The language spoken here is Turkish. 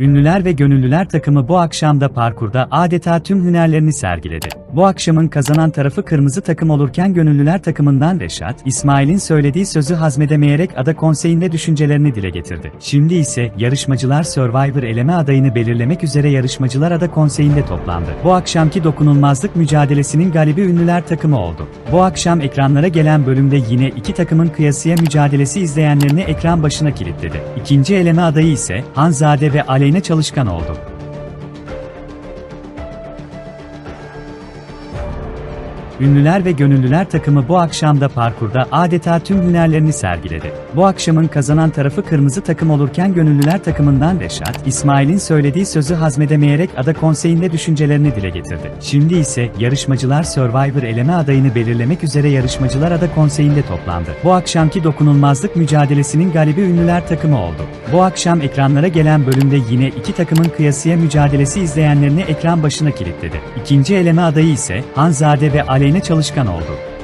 Ünlüler ve gönüllüler takımı bu akşam da parkurda adeta tüm hünerlerini sergiledi. Bu akşamın kazanan tarafı kırmızı takım olurken gönüllüler takımından Reşat, İsmail'in söylediği sözü hazmedemeyerek ada konseyinde düşüncelerini dile getirdi. Şimdi ise yarışmacılar Survivor eleme adayını belirlemek üzere yarışmacılar ada konseyinde toplandı. Bu akşamki dokunulmazlık mücadelesinin galibi ünlüler takımı oldu. Bu akşam ekranlara gelen bölümde yine iki takımın kıyasıya mücadelesi izleyenlerini ekran başına kilitledi. İkinci eleme adayı ise Hanzade ve Aleyna Çalışkan oldu. Ünlüler ve gönüllüler takımı bu akşam da parkurda adeta tüm hünerlerini sergiledi. Bu akşamın kazanan tarafı kırmızı takım olurken gönüllüler takımından Reşat, İsmail'in söylediği sözü hazmedemeyerek ada konseyinde düşüncelerini dile getirdi. Şimdi ise yarışmacılar Survivor eleme adayını belirlemek üzere yarışmacılar ada konseyinde toplandı. Bu akşamki dokunulmazlık mücadelesinin galibi ünlüler takımı oldu. Bu akşam ekranlara gelen bölümde yine iki takımın kıyasıya mücadelesi izleyenlerini ekran başına kilitledi. İkinci eleme adayı ise Hanzade ve Aleyna Çalışkan oldu.